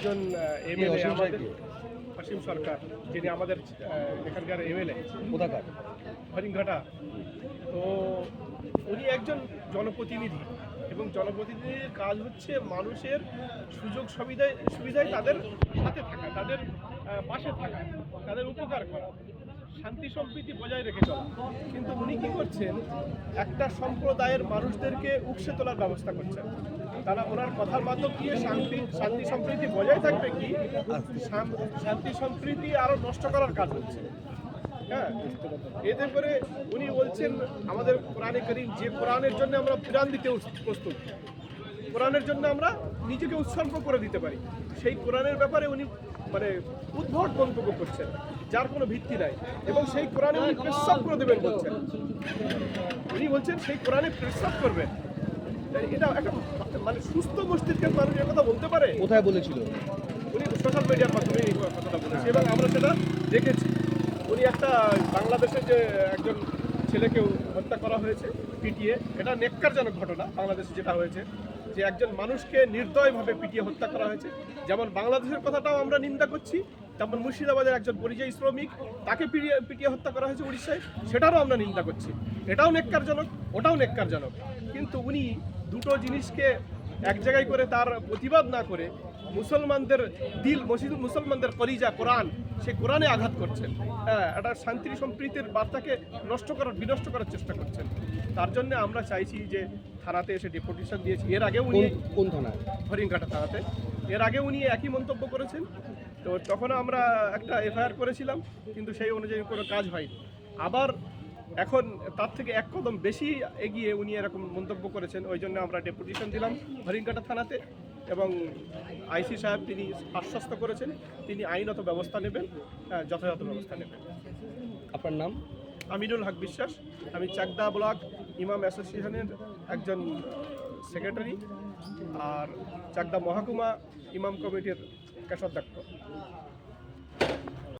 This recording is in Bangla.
একজন এমএলএ অসীম আমাদের অসীম সরকার যিনি আমাদের এখানকার এমএলএ। কোথাকার? হরিণঘাটা। তো উনি একজন জনপ্রতিনিধি এবং জনপ্রতিনিধির কাজ হচ্ছে মানুষের সুযোগ সুবিধায় সুবিধায় তাদের সাথে থাকা তাদের পাশে থাকা তাদের উপকার করা। শান্তি সম্প্রীতি বজায় রেখে চলা। কিন্তু উনি কি করছেন? একটা সম্প্রদায়ের মানুষদেরকে উকসে তোলার ব্যবস্থা করছেন। তারা ওনার কথার মাধ্যম দিয়ে শান্তি শান্তি সম্প্রীতি বজায় থাকবে কি? শান- শান্তি সম্প্রীতি আরও নষ্ট করার কাজ হচ্ছে। হ্যাঁ? এতে করে উনি বলছেন, আমাদের কোরআনে করিম যে কোরআনের জন্য আমরা প্রাণ দিতে প্রস্তুত। কোরআনের জন্য আমরা নিজেকে উৎসর্গ করে দিতে পারি। সেই কোরআনের ব্যাপারে উনি মানে উদ্ভট মন্তব্য করছেন যার কোনো ভিত্তি নাই এবং সেই কোরআনে উনি প্রস্তাব করে দেবেন বলছেন। উনি বলছেন সেই কোরআনে প্রস্তাব করবেন। এটা একটা মানে সুস্থ মস্তিষ্কের মানুষ কথা বলতে পারে? কোথায় বলেছিল? উনি সোশ্যাল মিডিয়ার মাধ্যমে এই কথাটা বলেছে। এবং আমরা সেটা দেখেছি। উনি একটা বাংলাদেশে যে একজন ছেলেকেও হত্যা করা হয়েছে পিটিয়ে এটা নেককারজনক ঘটনা বাংলাদেশে যেটা হয়েছে। যে একজন মানুষকে নির্দয়ভাবে পিটিয়ে হত্যা করা হয়েছে। যেমন বাংলাদেশের কথাটাও আমরা নিন্দা করছি, তেমন মুর্শিদাবাদের একজন পরিযায়ী শ্রমিক তাকে পিটিয়ে পিটিয়ে হত্যা করা হয়েছে উড়িষ্যায়, সেটারও আমরা নিন্দা করছি। এটাও নেককারজনক ওটাও নেককারজনক কিন্তু উনি দুটো জিনিসকে এক জায়গায় করে তার প্রতিবাদ না করে মুসলমানদের দিল মসজিদ মুসলমানদের কলিজা, কোরআন সে কোরআনে আঘাত করছেন। হ্যাঁ একটা শান্তি সম্প্রীতির বার্তাকে নষ্ট করার বিনষ্ট করার চেষ্টা করছেন। তার জন্য আমরা চাইছি যে থানাতে এসে ডেপুটেশন দিয়েছি। এর আগে উনি কোন থানায়? হরিণঘাটা থানাতে। এর আগে উনি একই মন্তব্য করেছেন। তো তখন আমরা একটা এফআইআর করেছিলাম কিন্তু সেই অনুযায়ী কোনো কাজ হয়নি। আবার এখন তার থেকে এক কদম বেশি এগিয়ে উনি এরকম মন্তব্য করেছেন। ওই জন্য আমরা ডেপুটেশন দিলাম হরিণঘাটা থানাতে। এবং আইসি সাহেব তিনি আশ্বস্ত করেছেন তিনি আইনত ব্যবস্থা নেবেন হ্যাঁ, যথাযথ ব্যবস্থা নেবেন। আপনার নাম? আমিরুল হক বিশ্বাস। আমি চাকদা ব্লক ইমাম অ্যাসোসিয়েশনের একজন সেক্রেটারি আর চাকদা মহকুমা ইমাম কমিটির কেশর